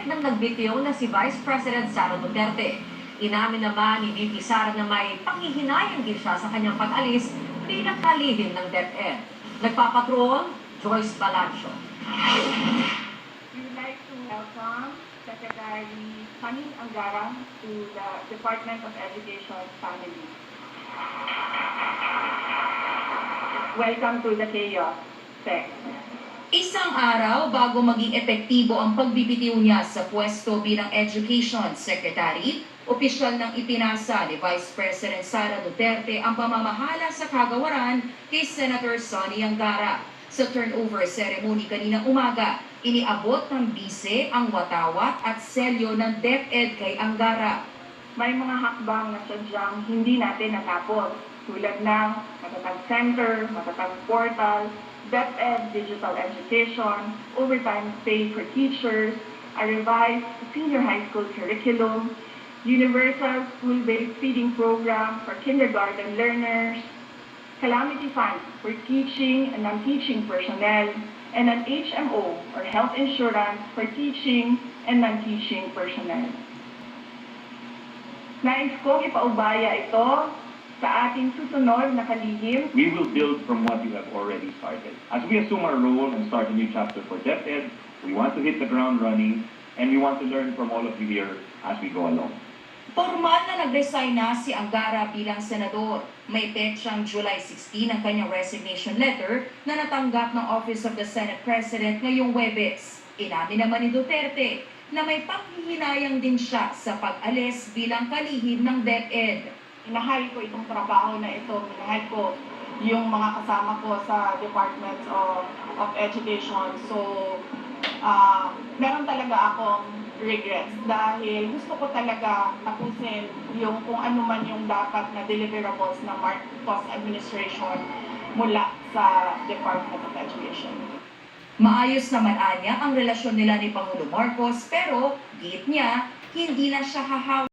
Kapalit ng nagbitiw na si Vice President Sara Duterte. Inamin naman ni VP Sara na may panghihinayang din siya sa kanyang pag-alis bilang kalihim ng DepEd. Nagpapatrol, Joyce Balancho. We would like to welcome Secretary Sunny Angara to the Department of Education family. Welcome to the chaos, Sec. Isang araw bago maging epektibo ang pagbibitiw niya sa pwesto bilang Education Secretary, opisyal nang ipinasa ni Vice President Sara Duterte ang pamamahala sa kagawaran kay Senator Sonny Angara. Sa turnover ceremony kanina umaga, iniabot ng bise ang watawat at selyo ng DepEd kay Angara. May mga hakbang na sadyang hindi natin natapos tulad ng matatag center, matatag portal, DepEd Digital Education, overtime pay for teachers, a revised senior high school curriculum, universal school-based feeding program for kindergarten learners, calamity fund for teaching and non-teaching personnel, and an HMO or health insurance for teaching and non-teaching personnel. Nais kong ipaubaya ito sa ating susunod na kalihim We will build from what you have already started. As we assume our role and start a new chapter for DepEd, we want to hit the ground running and we want to learn from all of you here as we go along. Formal na nag-resign na si Angara bilang senador. May petsang July 16 ang kanyang resignation letter na natanggap ng Office of the Senate President ngayong Webes. Inamin naman ni Duterte na may panghihinayang din siya sa pag-alis bilang kalihim ng DepEd. Minahal ko itong trabaho na ito, minahal ko yung mga kasama ko sa Department of, of Education. So, ah meron talaga akong regrets dahil gusto ko talaga tapusin yung kung ano man yung dapat na deliverables ng Marcos administration mula sa Department of Education. Maayos naman anya ang relasyon nila ni Pangulo Marcos pero giit niya, hindi na siya hahawa